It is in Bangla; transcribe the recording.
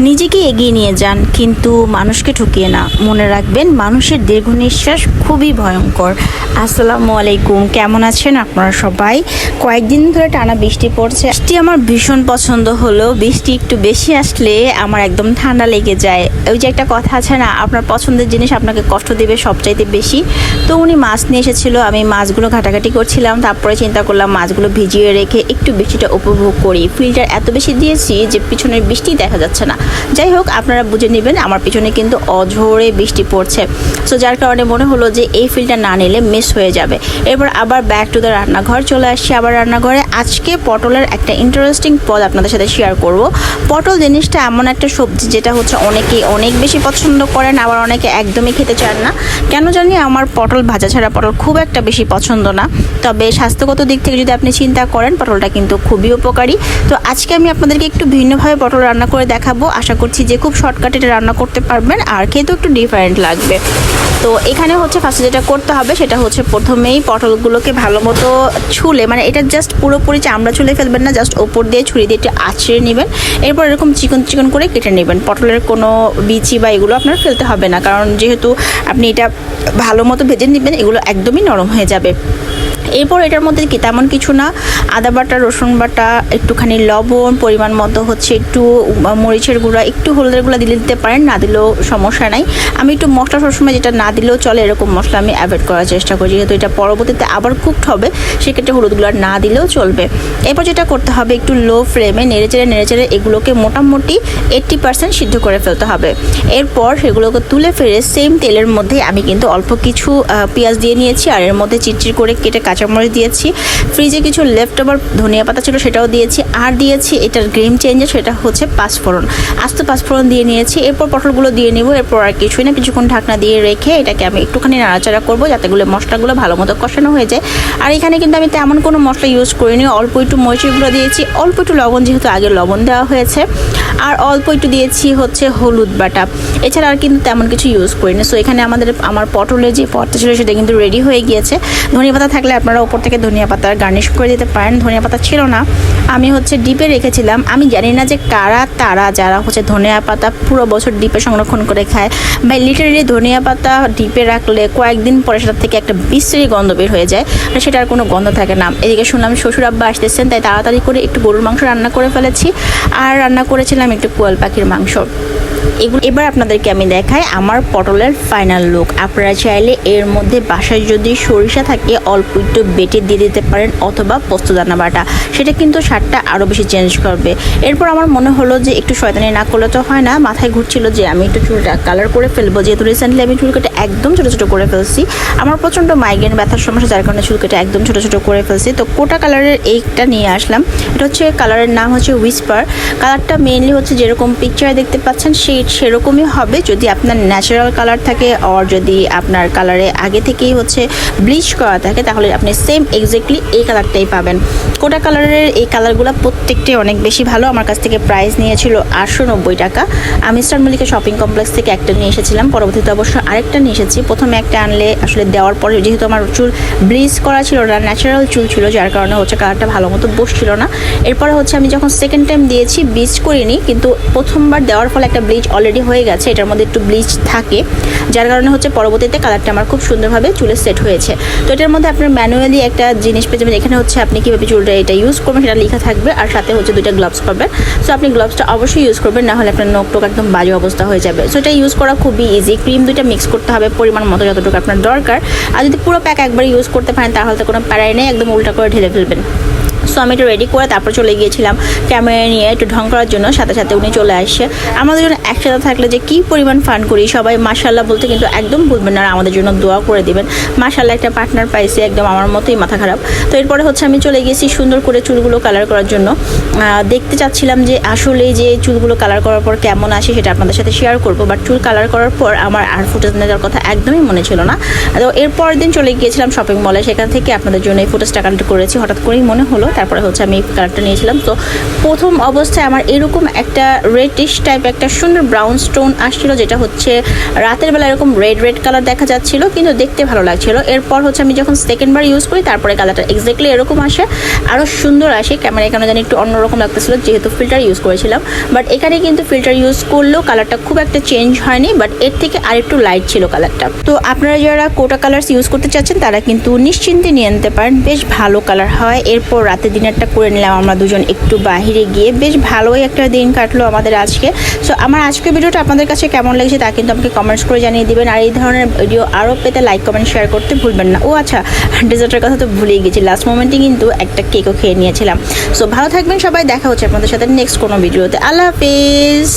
নিজেকে এগিয়ে নিয়ে যান, কিন্তু মানুষকে ঠকিয়ে না। মনে রাখবেন, মানুষের দীর্ঘ নিঃশ্বাস খুবই ভয়ঙ্কর। আসসালামু আলাইকুম, কেমন আছেন আপনারা সবাই? কয়েকদিন ধরে টানা বৃষ্টি পড়ছে। বৃষ্টি আমার ভীষণ পছন্দ হলো বৃষ্টি একটু বেশি আসলে আমার একদম ঠান্ডা লেগে যায়। ওই যে একটা কথা আছে না, আপনার পছন্দের জিনিস আপনাকে কষ্ট দেবে সবচাইতে বেশি। তো উনি মাছ নিয়ে এসেছিল, আমি মাছগুলো ঘাটাঘাটি করছিলাম, তারপরে চিন্তা করলাম মাছগুলো ভিজিয়ে রেখে একটু বৃষ্টিটা উপভোগ করি। ফিল্টার এত বেশি দিয়েছি যে পিছনের বৃষ্টি দেখা যাচ্ছে না। যাই হোক, আপনারা বুঝে নেবেন, আমার পিছনে কিন্তু অঝোরে বৃষ্টি পড়ছে। সো যার কারণে মনে হলো যে এই ফিল্টার না নিলে মিস হয়ে যাবে। এরপর আবার ব্যাক টু দ্য রান্নাঘর চলে আসছি আবার রান্নাঘরে। আজকে পটলের একটা ইন্টারেস্টিং পদ আপনাদের সাথে শেয়ার করব। পটল জিনিসটা এমন একটা সবজি, যেটা হচ্ছে অনেকেই অনেক বেশি পছন্দ করেন, আবার অনেকে একদমই খেতে চান না। কেন জানি আমার পটল ভাজা ছাড়া পটল খুব একটা বেশি পছন্দ না। তবে স্বাস্থ্যগত দিক থেকে যদি আপনি চিন্তা করেন, পটলটা কিন্তু খুবই উপকারী। তো আজকে আমি আপনাদেরকে একটু ভিন্নভাবে পটল রান্না করে দেখাবো। আশা করছি যে খুব শর্টকাটে এটা রান্না করতে পারবেন আর খেতেও একটু ডিফারেন্ট লাগবে। তো এখানে হচ্ছে ফার্স্টে যেটা করতে হবে সেটা হচ্ছে প্রথমেই পটলগুলোকে ভালো মতো ছুলে মানে এটা জাস্ট পুরোপুরি চামড়া ছুলে ফেলবেন না জাস্ট ওপর দিয়ে ছুরি দিয়ে একটু আছড়ে নেবেন। এরপর এরকম চিকন চিকন করে কেটে নেবেন। পটলের কোনো বিচি বা এগুলো আপনার ফেলতে হবে না, কারণ যেহেতু আপনি এটা ভালো মতো ভেজে নেবেন, এগুলো একদমই নরম হয়ে যাবে। এরপর এটার মধ্যে কি তেমন কিছু না? আদা বাটা, রসুন বাটা, একটুখানি লবণ, পরিমাণ মতো হচ্ছে একটু মরিচের গুঁড়া, একটু হলুদের গুঁড়া দিলে দিতে পারেন, না দিলেও সমস্যা নাই। আমি একটু মশলা সবসময় যেটা না দিলেও চলে এরকম মশলা আমি অ্যাভয়েড করার চেষ্টা করি, যেহেতু এটা পরবর্তীতে আবার কুকড হবে, সেক্ষেত্রে হলুদগুলো আর না দিলেও চলবে। এরপর যেটা করতে হবে, একটু লো ফ্লেমে নেড়েচেড়ে নেড়েচেড়ে এগুলোকে মোটামুটি এইট্টি পার্সেন্ট সিদ্ধ করে ফেলতে হবে। এরপর সেগুলোকে তুলে ফেলে সেম তেলের মধ্যে আমি কিন্তু অল্প কিছু পেঁয়াজ দিয়ে নিয়েছি, আর এর মধ্যে চিরচির করে কেটে কাঁচামরিচ দিয়েছি। ফ্রিজে কিছু লেফট ওভার ধনিয়া পাতা ছিল সেটাও দিয়েছি। আর দিয়েছি এটার গ্রিম চেঞ্জে সেটা হচ্ছে পাঁচফোড়ন। আস্ত পাঁচফোড়ন দিয়ে নিয়েছি। এরপর পটলগুলো দিয়ে নিব। এরপর আর কিছুই না। কিছুক্ষণ ঢাকনা দিয়ে রেখে এটাকে আমি একটুখানি নাড়াচাড়া করব যাতে গুলো মশলাগুলো ভালো মতো কষানো হয়ে যায়। আর এখানে কিন্তু আমি তেমন কোনো মশলা ইউজ করিনি। অল্প একটু মরিচের গুঁড়ো দিয়েছি। অল্প একটু লবণ যেহেতু আগে লবণ দেওয়া হয়েছে। আর অল্প একটু দিয়েছি হচ্ছে হলুদ বাটা। এছাড়া আর কিন্তু তেমন কিছু ইউজ করিনি। সো এখানে আমাদের, আমার পটলের যে পটটা ছিল সেটা কিন্তু রেডি হয়ে গিয়েছে। ধনিয়া পাতা থাকলে আপনারা ওপর থেকে ধনিয়া পাতা গার্নিশ করে দিতে পারেন। ধনিয়া পাতা ছিল না। আমি হচ্ছে ডিপে রেখেছিলাম। আমি জানি না যে কারা, তারা যারা হচ্ছে ধনিয়া পাতা পুরো বছর ডিপে সংরক্ষণ করে খায়। বা লিটারেলি ধনিয়া পাতা ডিপে রাখলে কয়েকদিন পরে সেটার থেকে একটা বিশ্রী গন্ধ বের হয়ে যায়। আর সেটার কোনো গন্ধ থাকে না। এদিকে শুনলাম শ্বশুর আব্বা আসতেছেন, তাই তাড়াতাড়ি করে একটু গরুর মাংস রান্না করে ফেলেছি। আর রান্না করেছিলাম একটু কোয়াল পাখির মাংস। এগুলো এবার আপনাদেরকে আমি দেখাই আমার পটলের ফাইনাল লুক আপনারা চাইলে এর মধ্যে বাসায় যদি সরিষা থাকে, অল্প একটু বেটে দিয়ে দিতে পারেন অথবা পোস্তদানা বাটা। সেটা কিন্তু স্বাদটা আরও বেশি চেঞ্জ করবে। এরপর আমার মনে হলো যে একটু শয়তানি না করলে তো হয় না। মাথায় ঘুরছিল যে আমি একটু চুলটা কালার করে ফেলব। যেহেতু রিসেন্টলি আমি চুল কেটে একদম ছোটো ছোটো করে ফেলছি। আমার প্রচণ্ড মাইগ্রেন ব্যথার সমস্যা, যার কারণে চুল কেটে একদম ছোটো ছোটো করে ফেলছি। তো কোটা কালারের এইটা নিয়ে আসলাম। এটা হচ্ছে কালারের নাম হচ্ছে উইসপার কালারটা মেইনলি হচ্ছে যেরকম পিকচারে দেখতে পাচ্ছেন, সেই সেরকমই হবে। যদি আপনার ন্যাচারাল কালার থাকে আর যদি আপনার কালারে আগে থেকেই হচ্ছে ব্লিচ করা থাকে, তাহলে আপনি সেম এক্স্যাক্টলি এই কালারটাই পাবেন। কোটা কালারের এই কালারগুলো প্রত্যেকটাই অনেক বেশি ভালো। আমার কাছ থেকে প্রাইস নিয়েছিল আটশো নব্বই টাকা। আমি স্টার মল্লিকা শপিং কমপ্লেক্স থেকে একটা নিয়ে এসেছিলাম। পরবর্তীতে অবশ্য আরেকটা নিয়ে এসেছি। প্রথমে একটা আনলে আসলে দেওয়ার পরে যেহেতু আমার চুল ব্লিচ করা ছিল না ন্যাচারাল চুল ছিল, যার কারণে হচ্ছে কালারটা ভালো মতো বসছিল না। এরপরে হচ্ছে আমি যখন সেকেন্ড টাইম দিয়েছি ব্লিচ করিনি, কিন্তু প্রথমবার দেওয়ার ফলে একটা ব্লিচ অলরেডি হয়ে গেছে, এটার মধ্যে একটু ব্লিচ থাকে। যার কারণে হচ্ছে পরবর্তীতে কালারটা আমার খুব সুন্দরভাবে চুলে সেট হয়েছে। তো এটার মধ্যে আপনার ম্যানুয়ালি একটা জিনিস পেয়ে যাবেন, এখানে হচ্ছে আপনি কীভাবে চুলটা এটা ইউজ করবেন, সেটা লেখা থাকবে, আর সাথে হচ্ছে দুইটা গ্লাভস পাবেন। সো আপনি গ্লাভসটা অবশ্যই ইউজ করবেন, না হলে আপনার নখ টোক একদম বাজে অবস্থা হয়ে যাবে। সো এটা ইউজ করা খুবই ইজি ক্রিম দুইটা মিক্স করতে হবে পরিমাণ মতো যতটুকু আপনার দরকার। আর যদি পুরো প্যাক একবার ইউজ করতে পারেন, তাহলে তো কোনো প্যারাই নেই, একদম উল্টা করে ঢেলে ফেলবেন। সো আমি একটু রেডি করে তারপর চলে গিয়েছিলাম ক্যামেরা নিয়ে একটু ঢং করার জন্য। সাথে সাথে উনি চলে আসছে। আমাদের জন্য একসাথে থাকলে যে কী পরিমাণ ফান করি, সবাই মাশাল্লাহ বলতে কিন্তু একদম ভুলবেন না। আমাদের জন্য দোয়া করে দিবেন। মাশাল্লাহ একটা পার্টনার পাইছি, একদম আমার মতোই মাথা খারাপ। তো এরপরে হচ্ছে আমি চলে গেছি সুন্দর করে চুলগুলো কালার করার জন্য। দেখতে চাচ্ছিলাম যে আসলে যে চুলগুলো কালার করার পর কেমন আসে সেটা আপনাদের সাথে শেয়ার করব। বাট চুল কালার করার পর আমার আর ফুটেজ নেওয়ার কথা একদমই মনে ছিল না। তো এরপর দিন চলে গিয়েছিলাম শপিং মলে সেখান থেকে আপনাদের জন্য এই ফুটেজটা কালেক্ট করেছি। হঠাৎ করেই মনে হলো তারপরে হচ্ছে আমি কালারটা নিয়েছিলাম। তো প্রথম অবস্থায় আমার এরকম একটা রেডিশ টাইপ একটা সুন্দর ব্রাউন স্টোন আসছিল, যেটা হচ্ছে রাতের বেলা এরকম রেড রেড কালার দেখা যাচ্ছিল, কিন্তু দেখতে ভালো লাগছিল। এরপর হচ্ছে আমি যখন সেকেন্ডবার ইউজ করি, তারপরে কালারটা এক্স্যাক্টলি এরকম আসে আরও সুন্দর আসে। ক্যামেরা এখানে জানি একটু অন্যরকম লাগতেছিল, যেহেতু ফিল্টার ইউজ করেছিলাম। বাট এখানে কিন্তু ফিল্টার ইউজ করলেও কালারটা খুব একটা চেঞ্জ হয়নি বাট এর থেকে আরেকটু লাইট ছিল কালারটা তো আপনারা যারা কোটা কালার্স ইউজ করতে চাচ্ছেন, তারা কিন্তু নিশ্চিন্তে নিয়ে নিতে পারেন। বেশ ভালো কালার হয়। এরপর রাতে দিনেরটা করে নিলাম আমরা দুজন একটু বাহিরে গিয়ে। বেশ ভালোই একটা দিন কাটলো আমাদের আজকে। সো আমার আজকের ভিডিওটা আপনাদের কাছে কেমন লেগেছে তা কিন্তু আমাকে কমেন্টস করে জানিয়ে দেবেন। আর এই ধরনের ভিডিও আরও পেতে লাইক কমেন্ট শেয়ার করতে ভুলবেন না। ও আচ্ছা ডেজার্টের কথা তো ভুলেই গেছি। লাস্ট মোমেন্টে কিন্তু একটা কেকও খেয়ে নিয়েছিলাম। সো ভালো থাকবেন সবাই। দেখা হচ্ছে আপনাদের সাথে নেক্সট কোনো ভিডিওতে আল্লাহ হাফিজ।